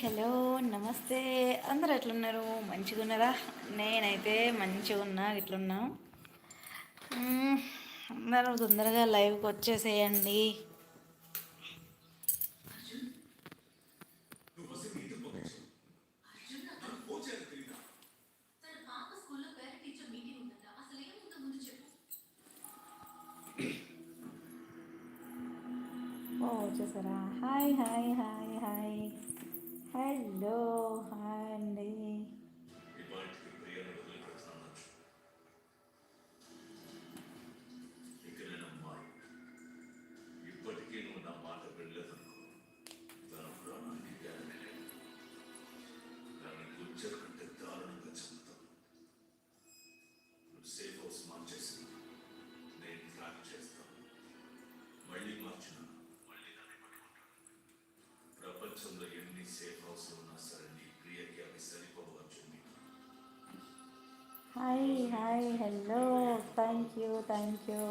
Hello నమస్తే. అందరు ఎట్లున్నారు? మంచిగా ఉన్నారా నేనైతే మంచిగా ఉన్నా ఇట్లున్నా అందరూ తొందరగా లైవ్కి వచ్చేసేయండి. Hi hi hello thank you thank you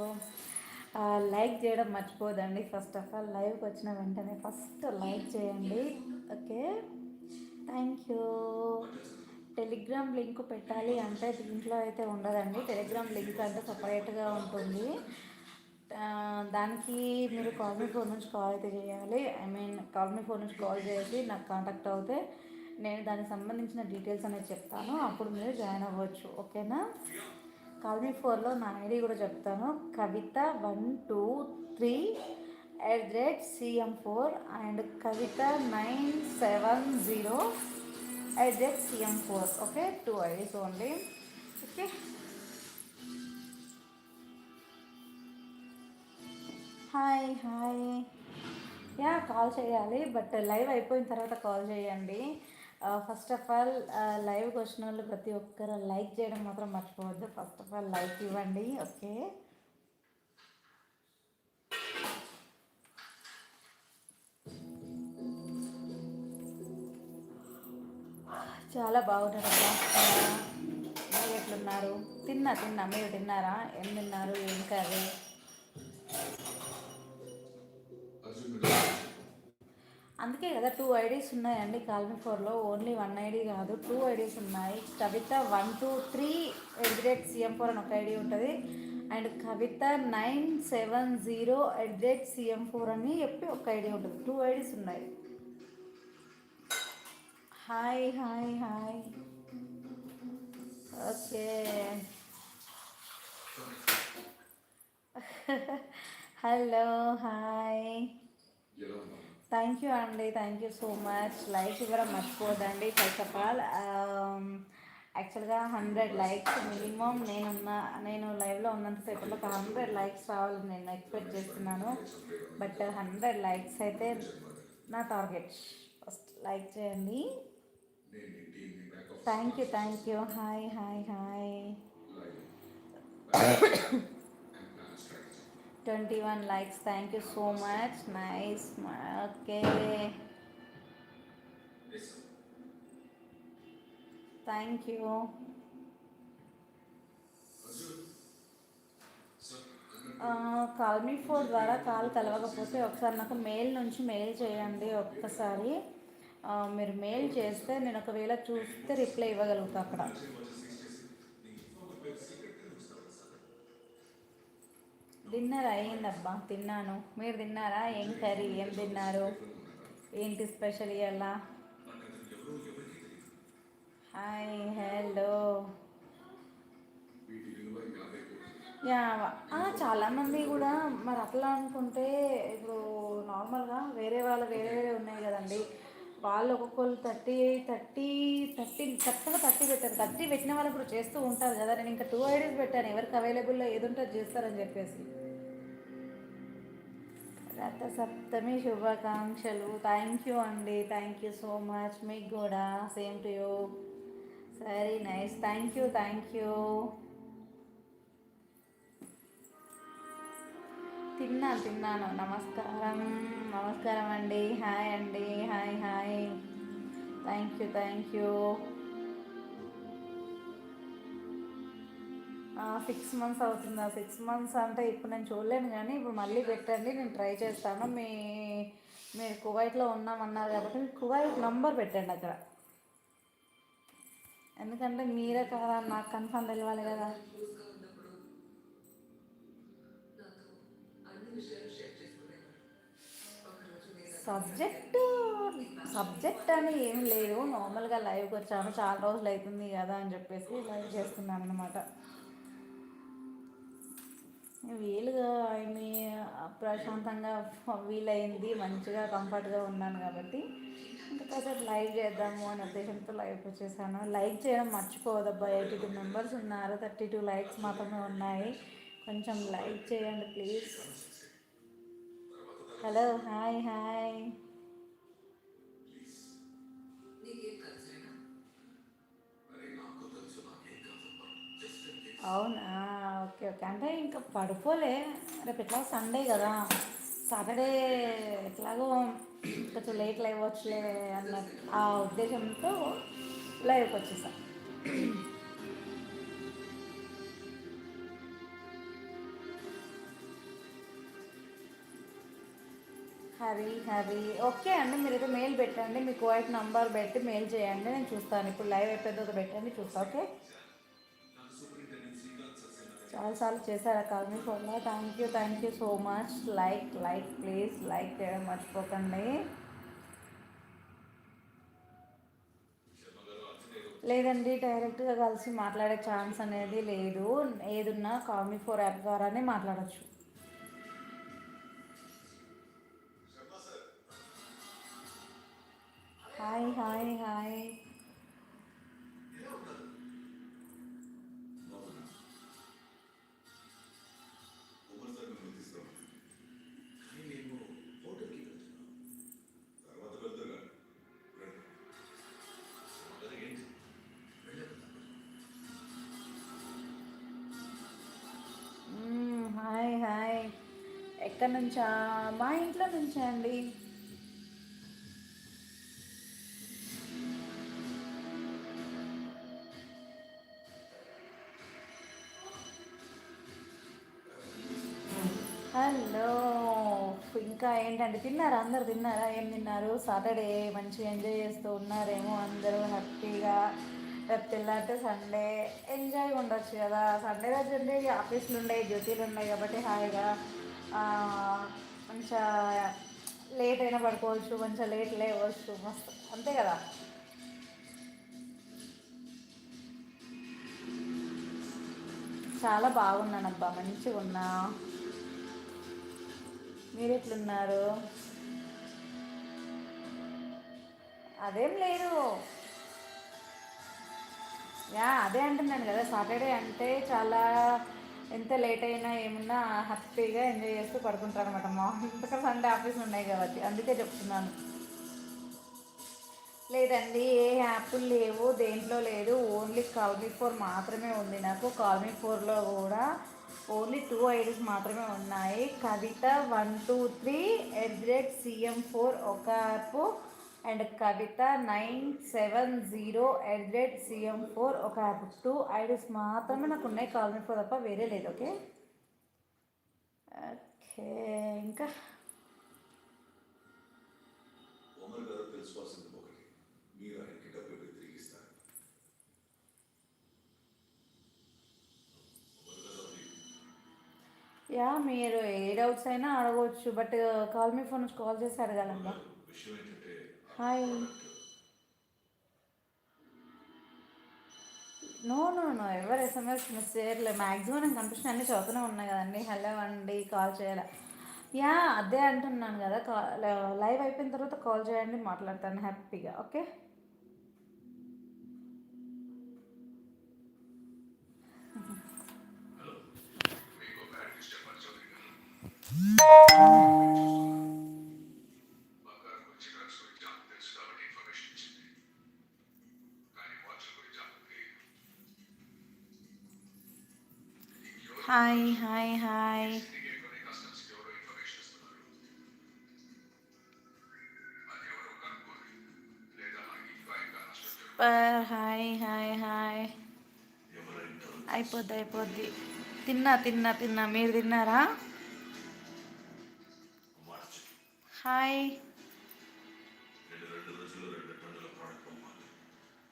like చేయడం మర్చిపోదండి. ఫస్ట్ ఆఫ్ ఆల్ లైవ్కి వచ్చిన వెంటనే ఫస్ట్ లైక్ చేయండి. Okay thank you Telegram link పెట్టాలి అంటే దీంట్లో అయితే ఉండదండి. టెలిగ్రామ్ లింక్ అంటే సపరేట్గా ఉంటుంది. Uh, దానికి మీరు కాల్ మీ ఫోన్ నుంచి కాల్ అయితే చేయాలి. I mean call me phone నుంచి కాల్ చేసి నాకు కాంటాక్ట్ అవుతే నేను దానికి సంబంధించిన డీటెయిల్స్ అనేది చెప్తాను. అప్పుడు మీరు జాయిన్ అవ్వచ్చు. ఓకేనా? కాలనీ ఫోర్లో నా ఐడి కూడా చెప్తాను. Kavitha one two three at the rate CM four and Kavitha nine seven zero at the rate CM four okay? Two IDs only. Okay? Hi hi ya call చేయాలి but live అయిపోయిన తర్వాత call చేయండి. First of all లైవ్కి వచ్చిన వాళ్ళు ప్రతి ఒక్కరు like చేయడం మాత్రం మర్చిపోవద్దు. ఫస్ట్ ఆఫ్ ఆల్ లైక్ ఇవ్వండి ఓకే? చాలా బాగున్నారమ్మా మీరు ఎట్లున్నారు? తిన్నా తిన్నా. మీరు తిన్నారా? ఏం తిన్నారు? ఏం కర్రీ? అందుకే కదా టూ ఐడీస్ ఉన్నాయండి కాలనీ ఫోర్లో. ఓన్లీ వన్ ఐడి కాదు. టూ ఐడీస్ ఉన్నాయి. Kavitha one two three at the rate CM four అని ఒక ఐడి ఉంటుంది. And Kavitha nine seven zero at the rate CM four అని చెప్పి ఒక ఐడి ఉంటుంది. టూ ఐడీస్ ఉన్నాయి. Hi hi hi okay hello hi thank you అండి thank you so much. Like ఇవ్వడం మర్చిపోదండి ఫస్ట్ ఆఫ్ ఆల్ యాక్చువల్గా హండ్రెడ్ లైక్స్ మినిమం నేనున్న నేను లైవ్లో ఉన్నంతసేపులో ఒక హండ్రెడ్ లైక్స్ రావాలని నేను ఎక్స్పెక్ట్ చేస్తున్నాను. బట్ హండ్రెడ్ లైక్స్ అయితే నా టార్గెట్ ఫస్ట్ లైక్ చేయండి. Thank you thank you hi hi hi twenty one likes thank you so much nice okay thank you call me four ద్వారా కాల్ కలవకపోతే ఒకసారి నాకు మెయిల్ నుంచి మెయిల్ చేయండి ఒక్కసారి. Uh, మీరు మెయిల్ చేస్తే నేను ఒకవేళ చూస్తే రిప్లై ఇవ్వగలుగుతా అక్కడ. డిన్నర్ అయ్యిందబ్బా తిన్నాను. మీరు తిన్నారా? ఏం కర్రీ? ఏం తిన్నారు? ఏంటి స్పెషల్ ఇవాళ హాయ్ హలో. యా చాలామంది కూడా మరి అట్లా అనుకుంటే ఇప్పుడు నార్మల్గా వేరే వాళ్ళు వేరే వేరే ఉన్నాయి కదండి. వాళ్ళు ఒక్కొక్కరు థర్టీ థర్టీ థర్టీ కరెక్ట్గా థర్టీ పెట్టారు. థర్టీ పెట్టిన వాళ్ళు ఇప్పుడు చేస్తూ ఉంటారు కదా. నేను ఇంకా టూ ఐడీస్ పెట్టాను. ఎవరికి అవైలబుల్లో ఏది ఉంటే చేస్తారని చెప్పేసి. రథ సప్తమి శుభాకాంక్షలు. థ్యాంక్ యూ అండి. థ్యాంక్ యూ సో మచ్ మీకు కూడా. సేమ్ టు యూ సరే nice thank you thank you తిన్నాను తిన్నాను. నమస్కారం. నమస్కారం అండి. హాయ్ అండి. Hi hi thank you thank you six months అవుతుందా. సిక్స్ మంత్స్ అంటే ఇప్పుడు నేను చూడలేను కానీ ఇప్పుడు మళ్ళీ పెట్టండి నేను ట్రై చేస్తాను. మీ మీరు కువైట్లో ఉన్నామన్నారు కాబట్టి మీకు కువైట్ నంబర్ పెట్టండి అక్కడ. ఎందుకంటే మీరే కదా నాకు కన్ఫర్మ్ తెలియాలి కదా. సబ్జెక్టు సబ్జెక్ట్ సబ్జెక్ట్ అని ఏం లేదు. నార్మల్గా లైవ్కి వచ్చాను. చాలా రోజులు అవుతుంది కదా అని చెప్పేసి లైవ్ చేస్తున్నాను అనమాట వీలుగా మీ ప్రశాంతంగా వీలైంది మంచిగా కంఫర్ట్గా ఉన్నాను కాబట్టి. ఇంకా కాసేపు లైవ్ చేద్దాము అనే ఉద్దేశంతో లైవ్ వచ్చేసాను. లైక్ చేయడం మర్చిపోవద్దబ్బా. ఎయిటీ టూ మెంబర్స్ ఉన్నారు. థర్టీ టూ లైక్స్ మాత్రమే ఉన్నాయి. కొంచెం లైక్ చేయండి ప్లీజ్. Hello hi hi. అవునా? Okay okay. అంటే ఇంకా పడుకోలే. రేపు ఎట్లా సండే కదా. సాటర్డే ఎట్లాగో కొంచెం లేట్ లేవచ్చులే అన్న ఆ ఉద్దేశంతో లైవ్కి వచ్చేసా. హరి హరి. ఓకే అండి మీరైతే మెయిల్ పెట్టండి. మీకు వైఫ్ నంబర్ పెట్టి మెయిల్ చేయండి. నేను చూస్తాను. ఇప్పుడు లైవ్ అయిపోయిందో పెట్టండి చూస్తా ఓకే? చాలాసార్లు చేశారా కాల్ ఫోన్లో thank you thank you so much like like please like చేయడం మర్చిపోకండి. లేదండి డైరెక్ట్గా కలిసి మాట్లాడే ఛాన్స్ అనేది లేదు. ఏదున్నా కామీ ఫోర్ యాప్ ద్వారానే మాట్లాడచ్చు. హాయ్ హాయ్ హాయ్ ఎక్కడి నుంచా? మా ఇంట్లో నుంచే అండి. హలో. ఇంకా ఏంటంటే తిన్నారా? అందరు తిన్నారా? ఏం తిన్నారు? సాటర్డే మంచిగా ఎంజాయ్ చేస్తూ ఉన్నారేమో అందరూ హ్యాపీగా. రేపు తెల్లారితే సండే. ఎంజాయ్ ఉండొచ్చు కదా. సండే రోజు ఉండే ఆఫీసులు ఉన్నాయి డ్యూటీలు ఉన్నాయి కాబట్టి హాయిగా. మంచిగా లేట్ అయినా పడుకోవచ్చు మంచిగా లేట్ లేవచ్చు మస్తు అంతే కదా? చాలా బాగున్నాను అబ్బా మంచిగా ఉన్నా. మీరు ఎట్లున్నారు? అదేం లేదు. యా అదే అంటున్నాను కదా సాటర్డే అంటే చాలా ఎంత లేట్ అయినా ఏమున్నా హ్యాపీగా ఎంజాయ్ చేస్తూ పడుకుంటారు అనమాట మార్నింగ్ సండే ఆఫీస్ ఉన్నాయి కాబట్టి అందుకే చెప్తున్నాను. లేదండి ఏ యాప్లు లేవు దేంట్లో లేదు ఓన్లీ కాల్మీ ఫోర్ మాత్రమే ఉంది నాకు. కాల్మీ ఫోర్లో కూడా ఓన్లీ టూ ఐడీస్ మాత్రమే ఉన్నాయి. Kavitha one two three at the rate CM four ఒక app and Kavitha nine seven zero at the rate CM four ఒక యాప్ టూ ఐడీస్ మాత్రమే నాకు ఉన్నాయి. కాల్మీ ఫోర్ తప్ప వేరే లేదు. ఓకే? ఓకే ఇంకా? మీరు ఆయనకి యా మీరు ఏ డౌట్స్ అయినా అడగవచ్చు బట్ కాల్ మీ ఫోన్ నుంచి కాల్ చేసి అడగాలమ్మా. హాయ్ నో నో నో ఎవరు ఎస్ఎంఎస్ మిస్ చేయట్లే మ్యాక్సిమం నేను కనిపించిన అన్ని చదువుతూనే ఉన్నాయి కదండి. హలో అండి. కాల్ చేయాలి. యా అదే అంటున్నాను కదా. లైవ్ అయిపోయిన తర్వాత కాల్ చేయండి. మాట్లాడతాను హ్యాపీగా. ఓకే మీకు hi hi hi super hi hi hi అయిపోద్ది అయిపోద్ది. తిన్నా తిన్నా తిన్నా. మీరు తిన్నారా? హాయ్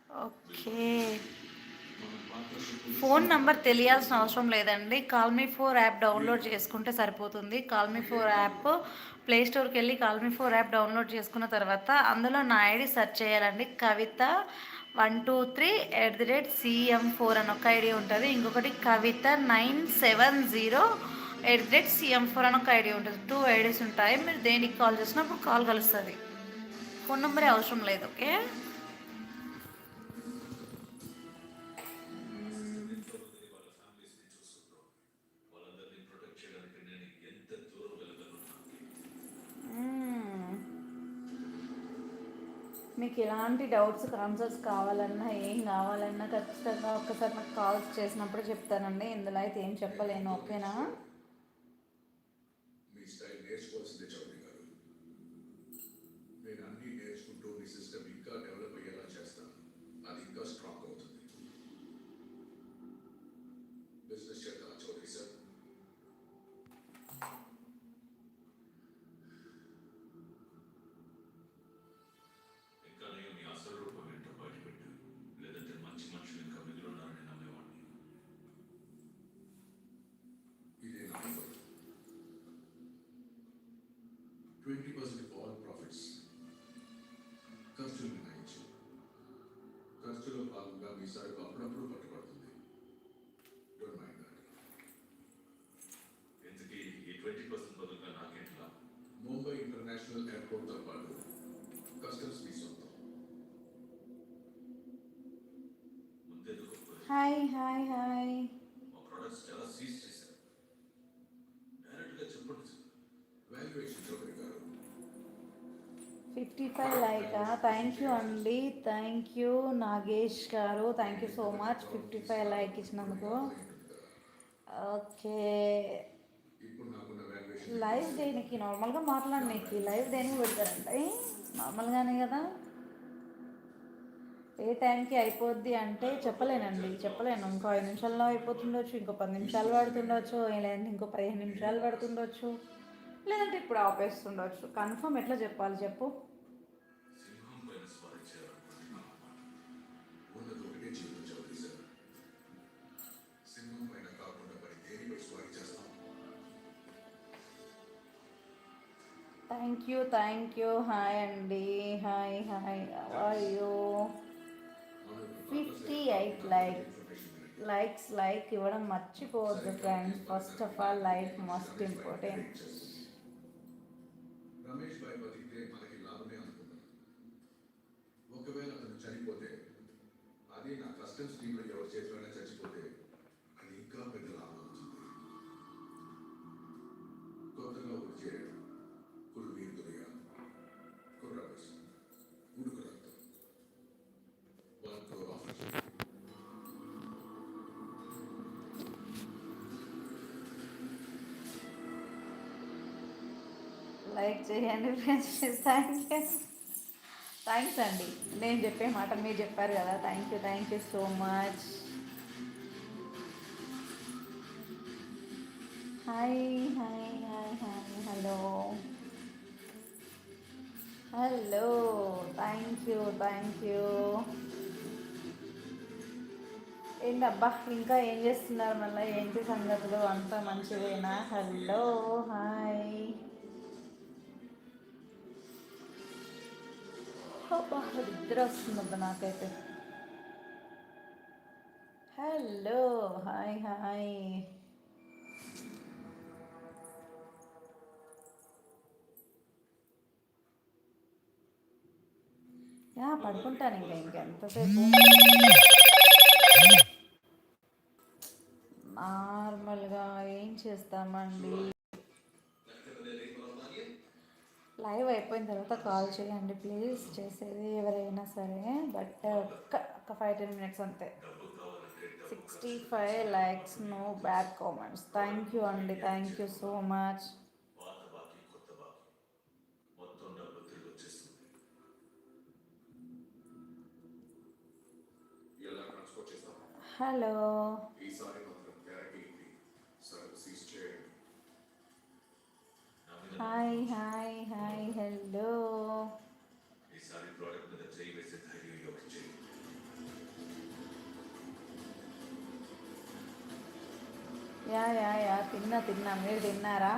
ఓకే ఫోన్ నంబర్ తెలియాల్సిన అవసరం లేదండి. కాల్మీ ఫోర్ యాప్ డౌన్లోడ్ చేసుకుంటే సరిపోతుంది. కాల్మీ ఫోర్ యాప్ ప్లే స్టోర్కి వెళ్ళి కాల్మీ ఫోర్ యాప్ డౌన్లోడ్ చేసుకున్న తర్వాత అందులో నా ఐడి సెర్చ్ చేయాలండి. Kavitha one two three at the rate CM four అని ఒక ఐడి ఉంటుంది. ఇంకొకటి Kavitha nine seven zero at the rate CM four అని ఒక ఐడి ఉంటుంది. టూ ఐడీస్ ఉంటాయి. మీరు దేనికి కాల్ చేసినప్పుడు కాల్ కలుస్తుంది. ఫోన్ నెంబరే అవసరం లేదు ఓకే? మీకు ఎలాంటి డౌట్స్ ఆన్సర్స్ కావాలన్నా ఏం కావాలన్నా ఖచ్చితంగా ఒక్కసారి నాకు కాల్స్ చేసినప్పుడు చెప్తానండి. ఇందులో అయితే ఏం చెప్పలేను. ఓకేనా? 20% of all profits ఖర్చు నిర్ణయించు ఖర్చులో భాగంగా మీ సరుకు అప్పుడప్పుడు పట్టుబడుతుంది డోంట్ మైండ్ దాట్ ఇంతకీ ఈ ట్వంటీ పర్సెంట్ బదులుగా నాకేంట్లా ముంబై ఇంటర్నేషనల్ ఎయిర్పోర్ట్తో పాటు కస్టమ్స్ మీ సొంతం hi hi hi five like? Thank you అండి. థ్యాంక్ యూ నాగేష్ గారు. Thank you so much. Fifty five like ఇచ్చినందుకు. ఓకే. లైవ్ దేనికి? నార్మల్గా మాట్లాడనీకి లైవ్ దేనికి పెడతారండి నార్మల్గానే కదా? ఏ టైంకి అయిపోద్ది అంటే చెప్పలేనండి. చెప్పలేను. ఇంకో ఐదు నిమిషాల్లో అయిపోతుండొచ్చు. ఇంకో పది నిమిషాలు పడుతుండొచ్చు. లేదంటే ఇంకో పదిహేను నిమిషాలు పడుతుండొచ్చు. లేదంటే ఇప్పుడు ఆపేస్తుండొచ్చు. కన్ఫర్మ్ ఎట్లా చెప్పాలి చెప్పు? Thank you thank you hi అండి హాయ్ హాయ్ అయ్యో fifty eight like likes like ఇవ్వడం మర్చిపోవద్దు friends first of all like must important like చేయండి ఫ్రెండ్స్. థ్యాంక్ యూ థ్యాంక్స్ అండి. నేను చెప్పే మాట మీరు చెప్పారు కదా. Thank you thank you so much hi hi hi hi hello hello thank you thank you ఏంటబ్బా ఇంకా ఏం చేస్తున్నారు? మళ్ళీ ఏంటి సంగతులు? అంత మంచిదేనా? హలో హాయ్ అబ్బా నిద్ర వస్తుందబ్బా నాకైతే హలో హాయ్ హాయ్ యా పడుకుంటాను ఇంకా ఇంకెంతసేపు నార్మల్గా ఏం చేస్తామండి? లైవ్ అయిపోయిన తర్వాత కాల్ చేయండి ప్లీజ్. చేసేది ఎవరైనా సరే బట్ ఒక్క ఒక ఫైవ్ టెన్ మినిట్స్ అంతే. Sixty five likes no bad comments. Thank you అండి thank you so much. Hello. Hi hi hi hello ya ya ya తిన్నా తిన్నా మీరు తిన్నారా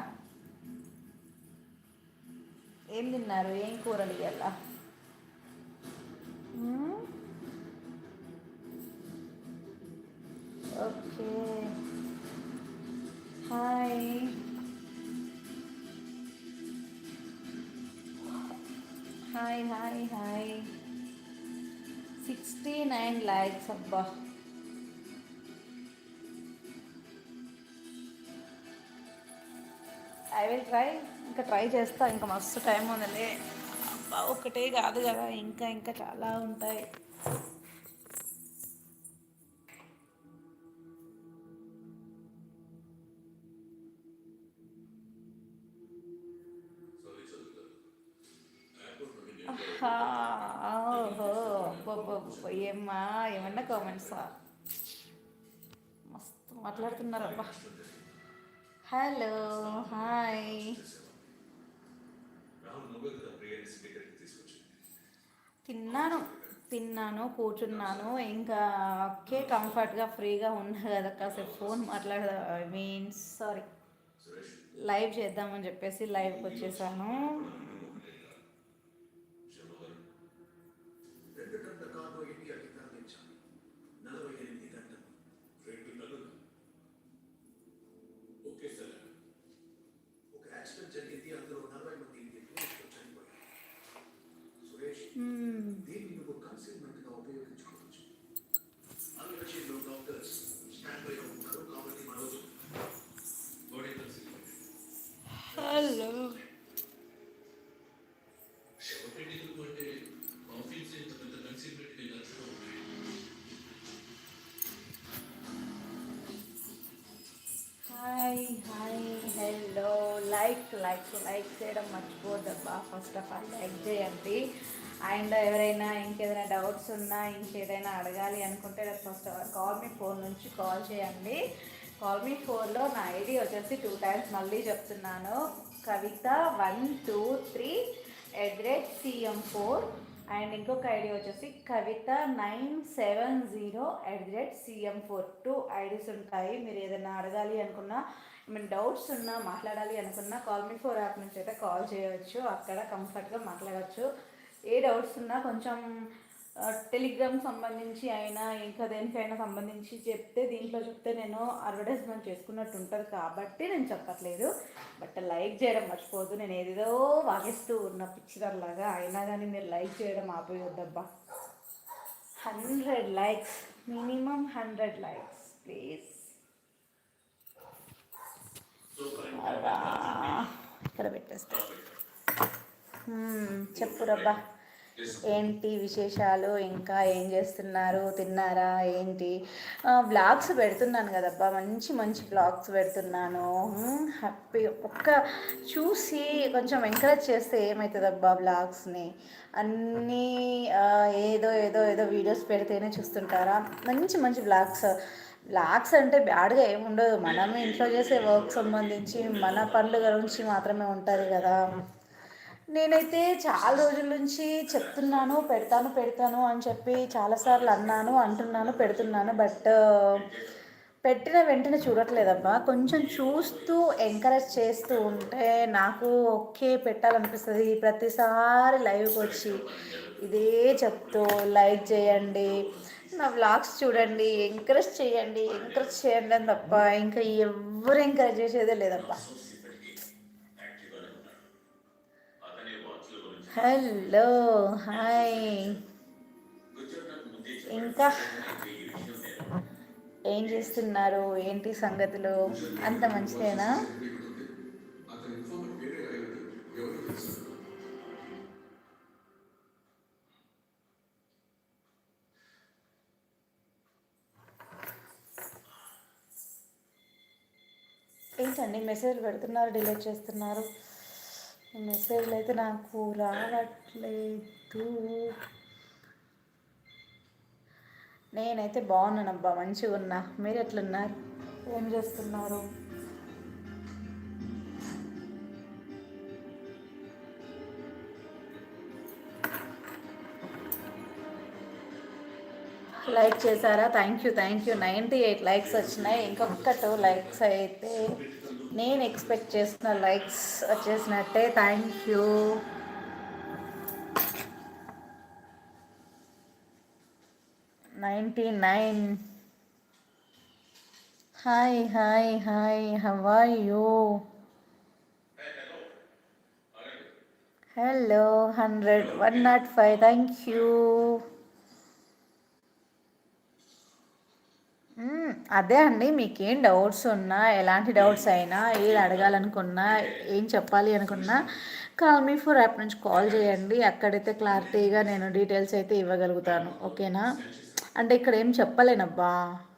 ఏం తిన్నారు ఏం కూరలు ఇవ్వాలా లైక్స్ అబ్బా. ఐ విల్ ట్రై ఇంకా ట్రై చేస్తా. ఇంకా మస్తు టైం ఉందండి. అబ్బా ఒకటే కాదు కదా. ఇంకా ఇంకా చాలా ఉంటాయి. ఆహా, ఓహో. ఏమ్మా ఏమన్నా కామెంట్సా మస్తు మాట్లాడుతున్నారబ్బా. హలో హాయ్ తిన్నాను తిన్నాను కూర్చున్నాను ఇంకా ఓకే కంఫర్ట్గా ఫ్రీగా ఉన్నా కదా కాసేపు ఫోన్ మాట్లాడదా? ఐ మీన్ సారీ లైవ్ చేద్దామని చెప్పేసి లైవ్కి వచ్చేసాను. లైక్ లైక్ చేయడం మర్చిపోద్దబ్బా ఫస్ట్ ఆఫ్ ఆల్ లైక్ చేయండి. అండ్ ఎవరైనా ఇంకేదైనా డౌట్స్ ఉన్నా ఇంకేదైనా అడగాలి అనుకుంటే first of all call me phone నుంచి కాల్ చేయండి. కాల్ మీ ఫోన్లో నా ఐడి వచ్చేసి టూ టైమ్స్ మళ్ళీ చెప్తున్నాను. Kavitha one two three at rate CM four and ఇంకొక ఐడి వచ్చేసి Kavitha nine seven zero at the rate CM four two IDs ఉంటాయి. మీరు ఏదైనా అడగాలి అనుకున్నా ఏమైనా డౌట్స్ ఉన్నా మాట్లాడాలి అనుకున్నా కాల్ మీ ఫోర్ యాప్ నుంచి అయితే కాల్ చేయవచ్చు. అక్కడ కంఫర్ట్గా మాట్లాడవచ్చు ఏ డౌట్స్ ఉన్నా కొంచెం టెలిగ్రామ్ సంబంధించి అయినా ఇంకా దేనికైనా సంబంధించి చెప్తే దీంట్లో చెప్తే నేను అడ్వర్టైజ్మెంట్ చేసుకున్నట్టు ఉంటుంది కాబట్టి నేను చెప్పట్లేదు. బట్ లైక్ చేయడం మర్చిపోవద్దు. నేను ఏదేదో వాగిస్తూ ఉన్న పిక్చర్లాగా అయినా కానీ మీరు లైక్ చేయడం ఆపేయొద్దబ్బా. Hundred likes minimum hundred likes please ఇక్కడ పెట్టేస్తా. హ్మ్, చెప్పు రబ్బా. ఏంటి విశేషాలు? ఇంకా ఏం చేస్తున్నారు? తిన్నారా? ఏంటి? బ్లాగ్స్ పెడుతున్నాను కదబ్బా. మంచి మంచి బ్లాగ్స్ పెడుతున్నాను. హ్యాపీ ఒక్క చూసి కొంచెం ఎంకరేజ్ చేస్తే ఏమవుతుందబ్బా బ్లాగ్స్ని అన్నీ ఏదో ఏదో ఏదో వీడియోస్ పెడితేనే చూస్తుంటారా? మంచి మంచి బ్లాగ్స్ బ్లాగ్స్ అంటే బ్యాడ్గా ఏముండదు మనం ఇంట్లో చేసే వర్క్ సంబంధించి మన పనుల గురించి మాత్రమే ఉంటుంది కదా. నేనైతే చాలా రోజుల నుంచి చెప్తున్నాను పెడతాను పెడతాను అని చెప్పి చాలాసార్లు అన్నాను అంటున్నాను పెడుతున్నాను. బట్ పెట్టిన వెంటనే చూడట్లేదబ్బా. కొంచెం చూస్తూ ఎంకరేజ్ చేస్తూ ఉంటే నాకు ఓకే పెట్టాలనిపిస్తుంది. ప్రతిసారి లైవ్కి వచ్చి ఇదే చెప్తూ లైక్ చేయండి నా వ్లాగ్స్ చూడండి ఎంకరేజ్ చేయండి ఎంకరేజ్ చేయండి అని తప్ప ఇంకా ఎవరు ఎంకరేజ్ చేసేదే లేదబ్బా. Hello hi. ఇంకా ఏం చేస్తున్నారు? ఏంటి సంగతులు? అంత మంచిదేనా? ఏంటండి మెసేజ్ పెడుతున్నారు డిలీట్ చేస్తున్నారు? మెసేజ్లు అయితే నాకు రావట్లేదు. నేనైతే బాగున్నానబ్బా మంచిగా ఉన్నా మీరు ఎట్లున్నారు ఏం చేస్తున్నారు? లైక్ చేశారా? Thank you thank you. Ninety eight likes వచ్చినాయి. ఇంకొక టూ లైక్స్ అయితే నేను ఎక్స్పెక్ట్ చేసిన likes వచ్చేసినట్టే thank you ninety nine hi hi hi how are you hello hundred one not five thank you అదే అండి మీకేం డౌట్స్ ఉన్నా ఎలాంటి డౌట్స్ అయినా ఏది అడగాలనుకున్నా ఏం చెప్పాలి అనుకున్నా కాల్ మీ ఫోర్ యాప్ నుంచి కాల్ చేయండి. అక్కడైతే క్లారిటీగా నేను డీటెయిల్స్ అయితే ఇవ్వగలుగుతాను. ఓకేనా? అంటే ఇక్కడ ఏం చెప్పలేనబ్బా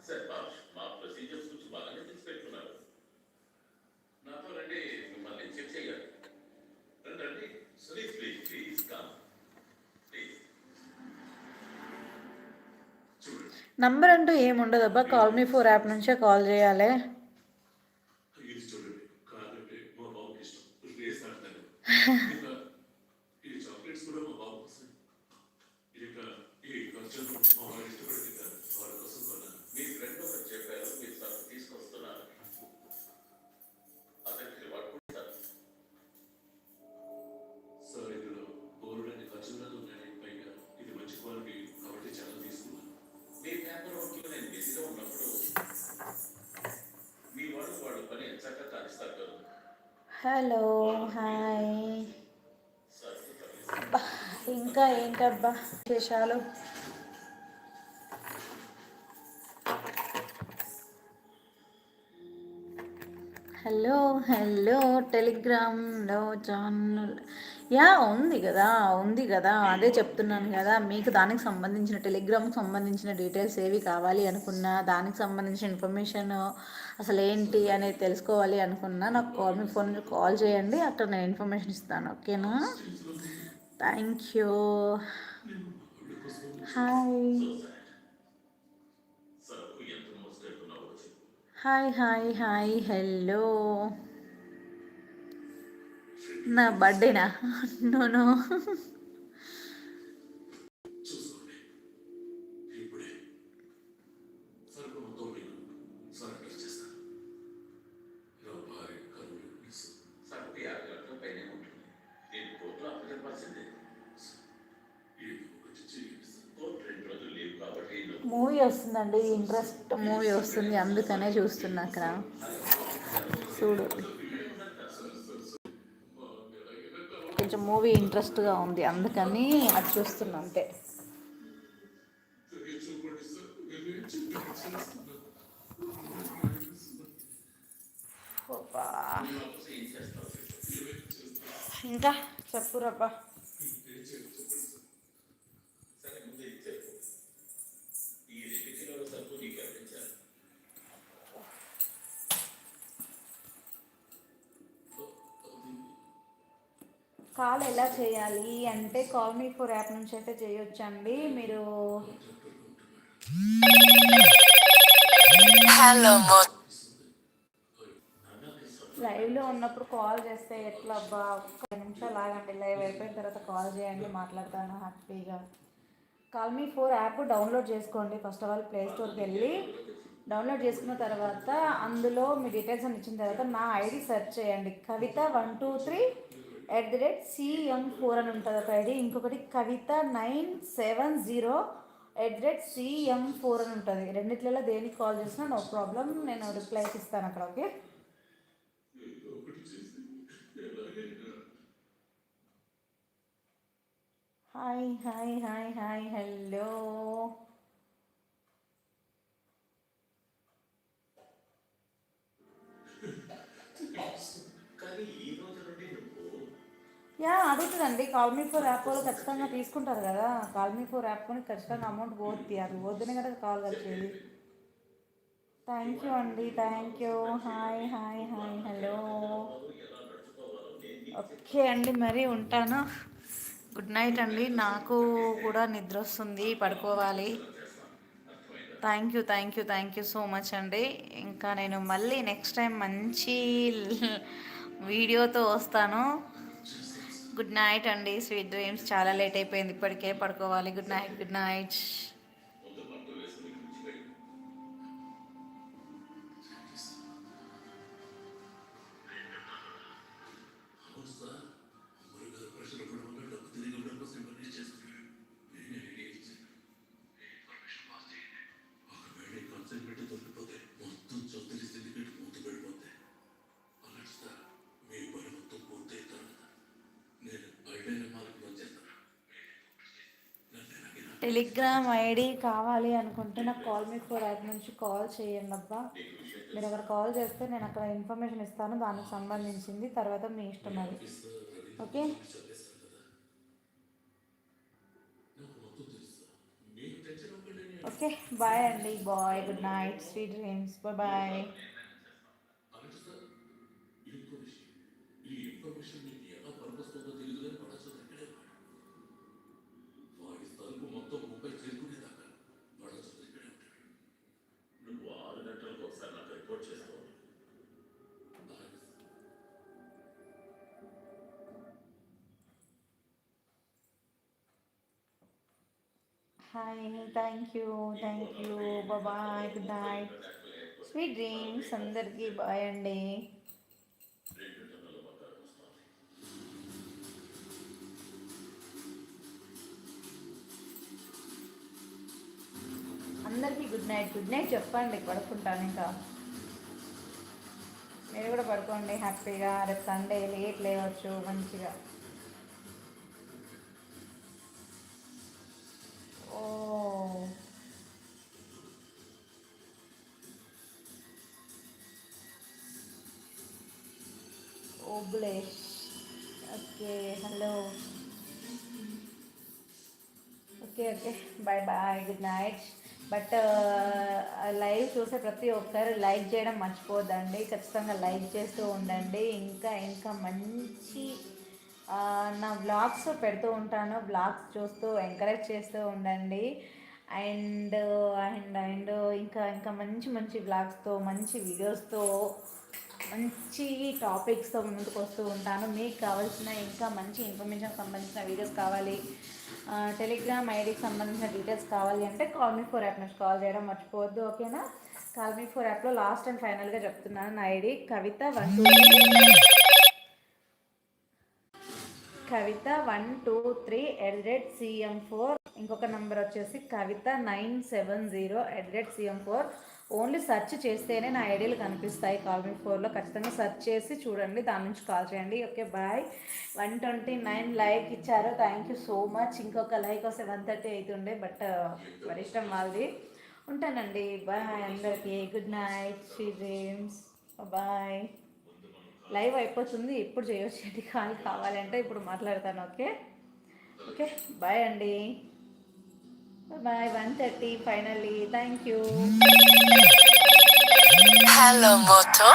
సార్ మా మా ప్రొసీజర్స్ గురించి బాగానే తెలిసి పెట్టుకున్నారు నాతో రండి మిమ్మల్ని చెక్ చేయాలి రండి రండి please please please come please చూడండి నంబర్ అంటూ ఏముండదబ్బా? కాల్ మీ ఫోర్ యాప్ నుంచే కాల్ చేయాలి. ఈ చాక్లెట్స్ కూడా మా బాబు ఈ హలో హాయ్. అబ్బా, ఇంకా ఏంటబ్బా విశేషాలు? హలో హలో టెలిగ్రామ్లో ఛానల్ యా ఉంది కదా ఉంది కదా. అదే చెప్తున్నాను కదా మీకు దానికి సంబంధించిన టెలిగ్రామ్కి సంబంధించిన డీటెయిల్స్ ఏవి కావాలి అనుకున్నా దానికి సంబంధించిన ఇన్ఫర్మేషన్ అసలు ఏంటి అనేది తెలుసుకోవాలి అనుకున్నా నాకు కాల్ మీ ఫోన్ కాల్ చేయండి అక్కడ నేను ఇన్ఫర్మేషన్ ఇస్తాను ఓకేనా? Thank you hi hi hi hi hello నా బర్త్డేనా? నోనో మూవీ వస్తుందండి ఇంట్రెస్ట్ మూవీ వస్తుంది అందుకనే చూస్తున్నా అక్కడ. చూడు. కొంచెం మూవీ ఇంట్రెస్ట్గా ఉంది. అందుకని అది చూస్తున్నా అంతే. ఇంకా చెప్పురబ్బా కాల్ ఎలా చేయాలి అంటే కాల్ మీ ఫోర్ యాప్ నుంచి అయితే చేయొచ్చండి. మీరు లైవ్లో ఉన్నప్పుడు కాల్ చేస్తే ఎట్లా అబ్బా? ఒక్క నిమిషాలు ఆగండి లైవ్ అయిపోయిన తర్వాత కాల్ చేయండి మాట్లాడతాను హ్యాపీగా. Call me four app download చేసుకోండి ఫస్ట్ ఆఫ్ ఆల్ ప్లే స్టోర్కి వెళ్ళి. డౌన్లోడ్ చేసుకున్న తర్వాత అందులో మీ డీటెయిల్స్ అని ఇచ్చిన తర్వాత నా ఐడి సెర్చ్ చేయండి. Kavitha one two three at the rate CM four అని ఉంటుంది ఒక ఐడి. ఇంకొకటి Kavitha nine seven zero at the rate CM four అని ఉంటుంది. రెండిట్లలో దేనికి కాల్ చేసినా నో ప్రాబ్లం. నేను రిప్లై ఇస్తాను అక్కడ okay? Hi hi hi hi hello. Ya అడుగుతుందండి. Call me four app వాళ్ళు ఖచ్చితంగా తీసుకుంటారు కదా. కాల్మీ ఫోర్ యాప్ కొని ఖచ్చితంగా అమౌంట్ పోద్ది అది పోద్దునే కదా కాల్ వచ్చేది థ్యాంక్ యూ అండి. Thank you hi hi hi hello okay అండి. మరి ఉంటాను. గుడ్ నైట్ అండి. నాకు కూడా నిద్ర వస్తుంది. పడుకోవాలి. Thank you thank you thank you so much అండి. ఇంకా నేను మళ్ళీ నెక్స్ట్ టైం మంచి వీడియోతో వస్తాను. గుడ్ నైట్ అండి. స్వీట్ డ్రీమ్స్ చాలా లేట్ అయిపోయింది. ఇప్పటికే పడుకోవాలి. Good night good night Telegram ID కావాలి అనుకుంటే నాకు కాల్ మీ ఫోర్ యాప్ నుంచి కాల్ చేయండి అబ్బా. మీరు అక్కడ కాల్ చేస్తే నేను అక్కడ ఇన్ఫర్మేషన్ ఇస్తాను దానికి సంబంధించింది తర్వాత మీ ఇష్టం అది. ఓకే? ఓకే బాయ్ అండి bye good night sweet dreams bye bye అలాగే సార్ ఇది ఇంకో విషయం ఈ ఇన్ఫర్మేషన్ మీకు ఎలా పనికొస్తుందో తెలియదు కానీ పడచ్చు ఇక్కడే వాడి తలుపు మొత్తం ముంబై చేరుకునేదాకా పడచ్చు ఇక్కడే ఉంటాడు నువ్వు ఆరు గంటలకు ఒకసారి నాకు రిపోర్ట్ చేస్తావు అలాగే sir bye thank you thank you bye good night sweet dreams అందరికీ బాయ్ అండి. అందరికీ గుడ్ నైట్ గుడ్ నైట్ చెప్పండి. పడుకుంటాను ఇంకా. మీరు కూడా పడుకోండి. హ్యాపీగా రేపు సండే లేట్ లేవచ్చు. మంచిగా. Bye bye good night but live చూసే ప్రతి ఒక్కరు లైక్ చేయడం మర్చిపోద్దండి. ఖచ్చితంగా లైక్ చేస్తూ ఉండండి. ఇంకా ఇంకా మంచి నా బ్లాగ్స్ పెడుతూ ఉంటాను. బ్లాగ్స్ చూస్తూ ఎంకరేజ్ చేస్తూ ఉండండి. అండ్ అండ్ అండ్ ఇంకా ఇంకా మంచి మంచి బ్లాగ్స్తో మంచి వీడియోస్తో మంచి టాపిక్స్తో ముందుకు వస్తూ ఉంటాను. మీకు కావాల్సిన ఇంకా మంచి ఇన్ఫర్మేషన్ సంబంధించిన వీడియోస్ కావాలి. టెలిగ్రామ్ ఐడికి సంబంధించిన డీటెయిల్స్ కావాలి అంటే కాల్ మీ ఫోర్ యాప్ నుంచి కాల్ చేయడం మర్చిపోవద్దు ఓకేనా? కాల్ మీ ఫోర్ యాప్లో లాస్ట్ అండ్ ఫైనల్గా చెప్తున్నాను నా ID Kavitha one Kavitha one two three at rate CM four ఇంకొక నెంబర్ వచ్చేసి Kavitha nine seven zero at rate CM four only search చేస్తేనే నా ఐడియాలు కనిపిస్తాయి. కాల్ మీ ఫోర్లో ఖచ్చితంగా సెర్చ్ చేసి చూడండి. దాని నుంచి కాల్ చేయండి. Okay bye. One twenty nine like ఇచ్చారు. Thank you so much. ఇంకొక లైక్ వస్తే వన్ థర్టీ అవుతుండే బట్ మరి ఇష్టం వాళ్ళది. ఉంటానండి. బాయ్ అందరికీ. Good night. Sweet dreams bye. Live అయిపోతుంది. ఇప్పుడు చేయొచ్చండి కాల్ కావాలంటే ఇప్పుడు మాట్లాడతాను. ఓకే? ఓకే బాయ్ అండి. Bye one thirty finally thank you Hello Moto.